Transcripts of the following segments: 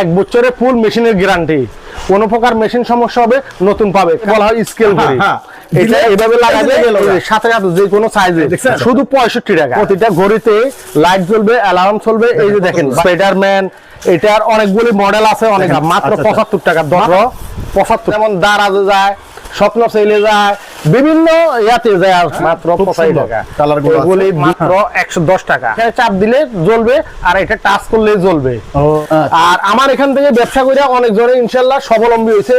এক বছরে ফুল মেশিনের গ্যারান্টি কোন প্রকার মেশিন সমস্যা হবে নতুন পাবে। বলা হয় স্কেল করে হ্যাঁ, এটা এভাবে লাগাবে সাথে সাথে যে কোনো সাইজে শুধু পঁয়ষট্টি টাকা। প্রতিটা ঘড়িতে লাইট জ্বলবে অ্যালার্ম চলবে এই যে দেখেন স্পাইডারম্যান এটার অনেকগুলি মডেল আছে অনেক। মাত্র আচ্ছা, আচ্ছা। পঁচাত্তর টাকা। দশ পঁচাত্তর। যেমন দাঁড়া যায় স্বপ্ন চাইলে যায় বিভিন্ন ইয়াতে যায় আর মাত্র পঁচাশি টাকা। কালারগুলো এগুলি মাত্র একশো দশ টাকা। এখানে চাপ দিলে জ্বলবে আর এটা টাচ করলে জ্বলবে। আচ্ছা। আর আমার এখান থেকে ব্যবসা করে অনেক জনে ইনশাল্লাহ স্বাবলম্বী হয়েছে।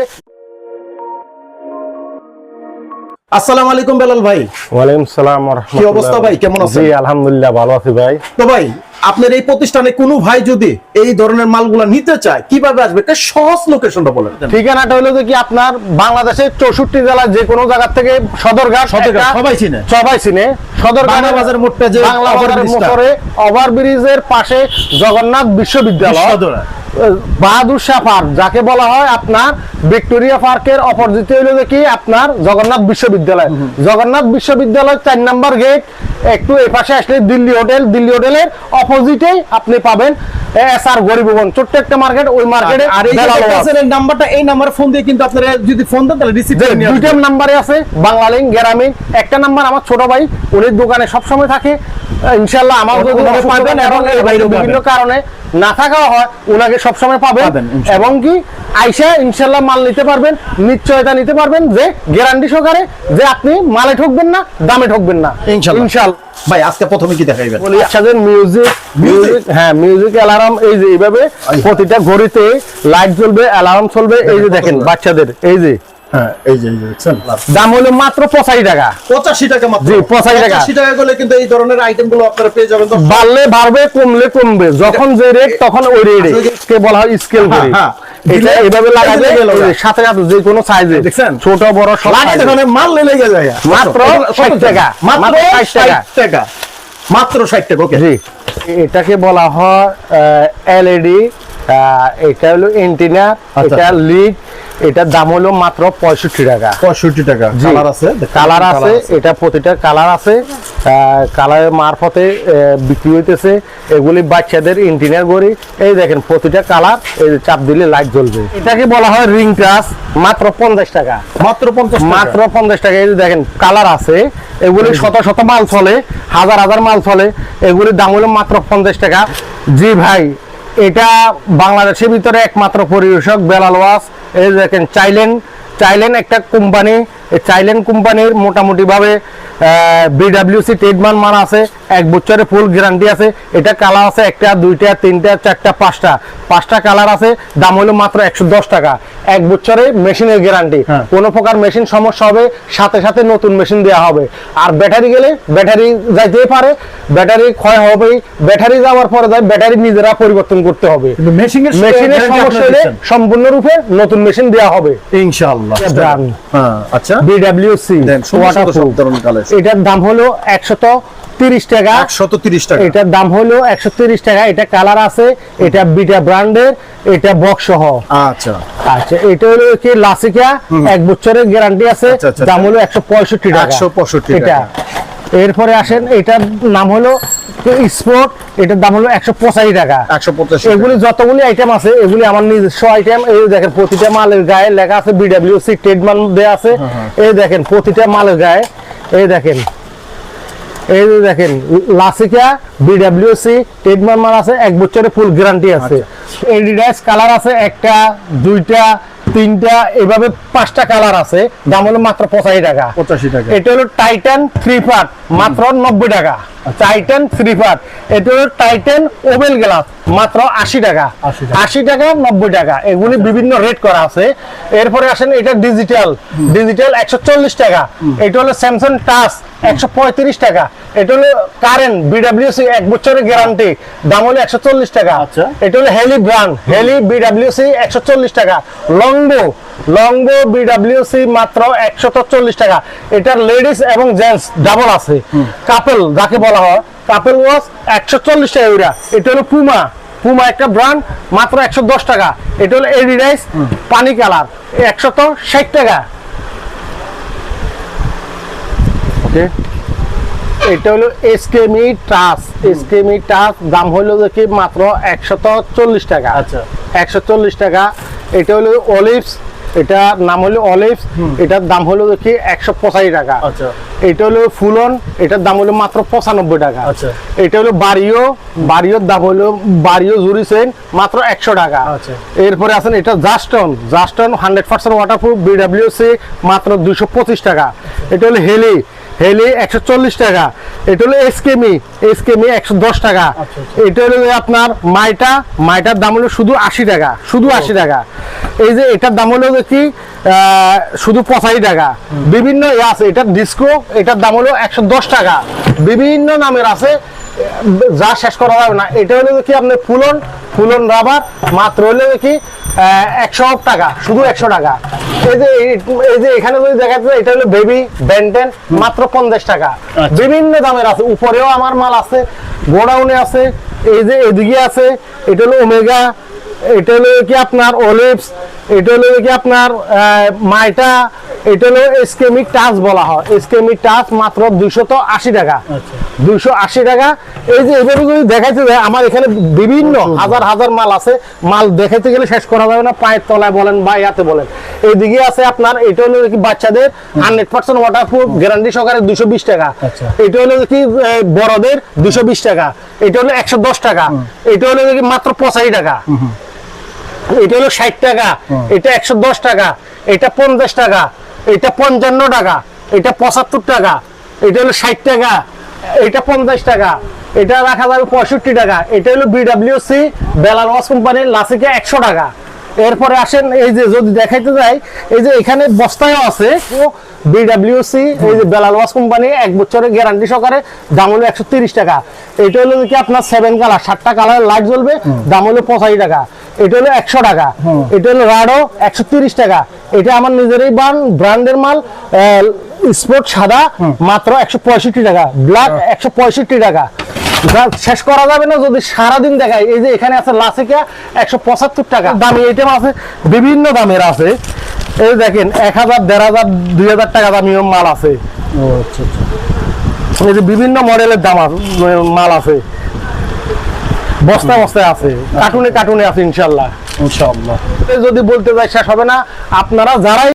আসসালামু আলাইকুম বেলাল ভাই ওয়ালাইকুম সালাম কি অবস্থা ভাই? কেমন আছেন? জি আলহামদুলিল্লাহ ভালো আছি ভাই তো ভাই আপনার এই প্রতিষ্ঠানে কোনো ভাই যদি এই ধরনের মালগুলা নিতে চায় কীভাবে আসবে একটা সহজ লোকেশনটা বলেন ঠিকানাটা হলো যে কি আপনার বাংলাদেশের চৌষট্টি জেলার যে কোনো জায়গা থেকে সদরঘাট সদরঘাট, সবাই চিনে। সবাই চিনে সদরঘাট বাজার মোড়টা যে বাংলা বাজারের মোড়ে ওভার ব্রিজের পাশে জগন্নাথ বিশ্ববিদ্যালয় সদরা। বাহাদুর শাহ পার্ক যাকে বলা হয় আপনার ভিক্টোরিয়া পার্কের অপরজিটে হইল কি আপনার জগন্নাথ বিশ্ববিদ্যালয়। জগন্নাথ বিশ্ববিদ্যালয় চার নাম্বার গেট একটু এই পাশে আসলে দিল্লি হোটেল দিল্লি হোটেলের অপোজিটেই আপনি পাবেন এস আর গরিব ভবন ছোট্ট একটা মার্কেট ওই মার্কেটে আর এই নাম্বারটা এই নাম্বারে ফোন দিয়ে কিন্তু আপনারা যদি ফোন দেন তাহলে রিসিভ করে নিয়ে দুইটা নাম্বারে আছে বাংলালিংক গ্রামীণ একটা নাম্বার আমার ছোট ভাই উনি দোকানে সবসময় থাকে। ইনশাল্লাহ আমার দোকানে পাবেন এবং বিভিন্ন কারণে না থাকাও হয় উনাকে সবসময় পাবেন এবং কি আইসা ইনশাল্লাহ মাল নিতে পারবেন নিশ্চয়তা নিতে পারবেন যে গ্যারান্টি সহকারে যে আপনি মালে ঠকবেন না দামে ঠকবেন না। ইনশাল্লাহ। ইনশাল্লাহ ভাই আজকে প্রথমে কি দেখাইবেন বলি মিউজিক মিউজিক হ্যাঁ মিউজিক অ্যালার্ম এই যে এইভাবে প্রতিটা ঘড়িতে লাইট জ্বলবে অ্যালার্ম চলবে এই যে দেখেন বাচ্চাদের এই যে। হ্যাঁ এই যে দেখছেন? দাম হলো মাত্র টাকা। পঁচাশি টাকা মাত্র। জি, 85 টাকা। পঁচাশি টাকা করলে কিন্তু এই ধরনের আইটেম আপনারা পেয়ে যাবেন। বাড়লে বাড়বে কমলে কমবে। যখন যে রেট তখন ওই রেটে কে বলা হয় স্কেল করে। হ্যাঁ, হ্যাঁ। এটা দিলে- এইভাবে লাগাবে এই যে গেল না। এই সাথে সাথে যে কোনো সাইজে দেখছেন? ছোট বড় সব লাগাতে মানে মাল লেগে যায় মাত্র কত- কত 60 টাকা। মাত্র মাত্র 60 টাকা। টাকা। মাত্র ষাট টাকা ওকে জি। এটাকে বলা হয় এলইডি এটা হলো এন্টিনা আচ্ছা। এটা লিড এটার দাম হলো মাত্র পঁয়ষট্টি টাকা। পঁয়ষট্টি টাকা। কালার আছে কালার আছে এটা প্রতিটা কালার আছে। কালারের মারফতে বিক্রি হইতেছে। এগুলি বাচ্চাদের ইন্টিনিয়ার গড়ি। এই দেখেন প্রতিটা কালার এই চাপ দিলে লাইট জ্বলবে। এটাকে বলা হয় রিং টাচ মাত্র পঞ্চাশ টাকা। মাত্র পঞ্চাশ মাত্র পঞ্চাশ টাকা। এই দেখেন কালার আছে। এগুলি শত শত মাল চলে হাজার হাজার মাল চলে। এগুলির দাম হলো মাত্র পঞ্চাশ টাকা। জি ভাই এটা বাংলাদেশের ভিতরে একমাত্র পরিবেশক বেলাল ওয়াস এই দেখেন চাইলেন চাইলেন একটা কোম্পানি চাইলেন কোম্পানির মোটামুটি ভাবে বিডাব্লিউসি ট্রেডমার্ক মান আছে এক বছরের ফুল গ্যারান্টি আছে এটা কালার আছে একটা দুইটা তিনটা চারটা পাঁচটা। পাঁচটা কালার আছে দাম হলো মাত্র একশো দশ টাকা। এক বছরে মেশিনের গ্যারান্টি। কোনো প্রকার মেশিন সমস্যা হবে সাথে সাথে নতুন মেশিন দেওয়া হবে। আর ব্যাটারি গেলে ব্যাটারি যাইতেই পারে ব্যাটারি ক্ষয় হবেই। ব্যাটারি যাওয়ার পরে যায় ব্যাটারি নিজেরা পরিবর্তন করতে হবে। মেশিনের সমস্যা হলে সম্পূর্ণরূপে নতুন মেশিন দেওয়া হবে। হ্যাঁ আচ্ছা। বিডাব্লিউসি। এটার দাম হলো একশত তিরিশ টাকা। একশত তিরিশ টাকা। এটার দাম হলো একশো তিরিশ টাকা। এটা কালার আছে এটা বিটা ব্র্যান্ডের এটা বক্স সহ। আচ্ছা। আচ্ছা এটা হলো কি লাসিকা? এক বছরের গ্যারান্টি আছে। আচ্ছা, আচ্ছা, দাম হলো একশো পঁয়ষট্টি টাকা। 165 এটা। এরপরে আসেন এটার নাম হলো স্পোর্ট এটার দাম হলো একশো পঁচাশি টাকা। একশো পঁচাশি এগুলি যতগুলি আইটেম আছে এগুলি আমার নিজস্ব আইটেম এই দেখেন প্রতিটা মালের গায়ে লেখা আছে বিডাব্লিউসি ট্রেডমার্ক দেওয়া আছে। হ্যাঁ, এই দেখেন প্রতিটা মালের গায়ে এই দেখেন। এই যে দেখেন লাসিকা বিডাব্লিউসি ট্রেডমার্ক মাল আছে এক বছরের ফুল গ্যারান্টি আছে। আচ্ছা। এডিডাস কালার আছে একটা দুইটা তিনটা এভাবে পাঁচটা কালার আছে। দাম হলো মাত্র পঁচাশি টাকা। পঁচাশি টাকা। এটা হলো টাইটান থ্রি পার্ট মাত্র নব্বই টাকা। টাইটান থ্রি পার্ট এটা হলো টাইটান ওভেল গ্লাস মাত্র আশি টাকা। আশি টাকা। নব্বই টাকা। এগুলি বিভিন্ন রেট করা আছে। এরপরে আসেন এটা ডিজিটাল ডিজিটাল একশো চল্লিশ টাকা। এটা হলো স্যামসাং টাচ একশো পঁয়ত্রিশ টাকা। এটা হলো কারেন্ট বিডাব্লিউসি এক বছরের গ্যারান্টি দাম হলো একশো চল্লিশ টাকা। আচ্ছা। এটা হলো হেলি ব্র্যান্ড হেলি বিডাব্লিউসি একশো চল্লিশ টাকা। লংবো লংবো বিডাব্লিউসি মাত্র একশো চল্লিশ টাকা। এটার লেডিস এবং জেন্টস ডাবল আছে। কাপেল যাকে বলা হয় কাপেল ওয়াশ একশো চল্লিশ টাকা ওইটা। এটা হলো পুমা পুমা একটা ব্র্যান্ড মাত্র একশো দশ টাকা। এটা হলো এডিডাইস পানি কালার। একশত ষাট টাকা। ওকে? এটা হলো এসকেমি টাচ এসকেমি টাচ দাম হলো দেখি মাত্র একশত চল্লিশ টাকা। আচ্ছা। একশো চল্লিশ টাকা। এটা হলো অলিভস এটার নাম হলো অলিভস এটার দাম হলো দেখি একশো পঁচাশি টাকা। আচ্ছা। এটা হলো ফুলন এটার দাম হলো মাত্র পঁচানব্বই টাকা। আচ্ছা। এটা হলো বাড়িও বাড়িওর দাম হলো বাড়িও জুড়িছেন মাত্র একশো টাকা। আচ্ছা। এরপরে আছেন এটা জাস্টন জাস্টন হান্ড্রেড পার্সেন্ট ওয়াটারপ্রুফ বিডাব্লিউসি মাত্র দুশো পঁচিশ টাকা। এটা হলো হেলি হেলি একশো চল্লিশ টাকা। এটা হলো এসকেমি এসকেমি একশো দশ টাকা। আচ্ছা, আচ্ছা। এটা হলো আপনার মাইটা মাইটার দাম হলো শুধু আশি টাকা শুধু আশি টাকা। এই যে এটার দাম হলো আহ, শুধু পঁচাশি টাকা। বিভিন্ন আছে এটার ডিস্কো এটার দাম হলো একশো দশ টাকা। বিভিন্ন নামের আছে যা শেষ করা যাবে না। এটা হলো দেখি আপনার ফুলন ফুলন রাবার মাত্র হলো দেখি একশো টাকা শুধু একশো টাকা। এই যে এই- যে এখানে যদি দেখা যাচ্ছে এটা হলো বেবি ব্যান্ডেন মাত্র পঞ্চাশ টাকা। বিভিন্ন দামের আছে উপরেও আমার মাল আছে গোডাউনে আছে এই যে এদিকে আছে এটা হলো ওমেগা এটা হলো কি আপনার অলিভস এটা হলো কি আপনার মাইটা এটা হলো এসকেমিক টাচ বলা হয়। এসকেমিক টাচ মাত্র দুইশত আশি টাকা। আচ্ছা। দুইশো আশি টাকা। এই যে এভাবে যদি দেখাইতে যায় আমার এখানে বিভিন্ন হাজার হাজার মাল আছে। মাল দেখাইতে গেলে শেষ করা যাবে না। পায়ের তলায় বলেন বা ইয়াতে বলেন। এইদিকে আছে আপনার এটা হলো কি বাচ্চাদের হান্ড্রেড পার্সেন্ট ওয়াটারপ্রুফ গ্যারান্টি সহকারে দুশো বিশ টাকা। আচ্ছা। এটা হলো কি বড়দের দুশো বিশ টাকা। এটা হলো একশো দশ টাকা। এটা হলো কি মাত্র পঁচাশি টাকা। এটা হলো ষাট টাকা। এটা একশো দশ টাকা। এটা পঞ্চাশ টাকা। এটা পঞ্চান্ন টাকা এটা পঁচাত্তর টাকা এটা হলো ষাট টাকা এটা পঞ্চাশ টাকা এটা রাখা যাবে পঁয়ষট্টি টাকা এটা হলো বিডাব্লিউসি ওয়াশ কোম্পানির লাসিকা একশো টাকা। এরপরে আসেন এই যে যদি দেখাইতে যাই এই যে এখানে বস্তায়ও আছে বিডাব্লিউসি এই যে বেলাল ওয়াশ কোম্পানি এক বছরের গ্যারান্টি সহকারে দাম হলো একশো তিরিশ টাকা। এটা হলো কি আপনার সেভেন কালার সাতটা কালার লাইট জ্বলবে দাম হলো পঁচাশি টাকা। এটা হলো একশো টাকা। এটা হলো রাডো একশো তিরিশ টাকা। এটা আমার নিজেরই বান ব্র্যান্ডের মাল স্পোর্ট সাদা মাত্র একশো পঁয়ষট্টি টাকা ব্ল্যাক একশো পঁয়ষট্টি টাকা। শেষ করা যাবে না যদি সারাদিন দেখায় এই যে এখানে আছে লাসিকা একশো পঁচাত্তর টাকা। দামি আইটেম আছে বিভিন্ন দামের আছে। এই দেখেন এক হাজার দেড় হাজার দুই হাজার টাকা দামিও মাল আছে। ও আচ্ছা আচ্ছা। এই যে বিভিন্ন মডেলের দাম আছে, মাল আছে। বস্তায় বস্তায় আছে কার্টুনে কার্টুনে আছে ইনশাল্লাহ ইনশাআল্লাহ। যদি বলতে যাই শেষ হবে না। আপনারা যারাই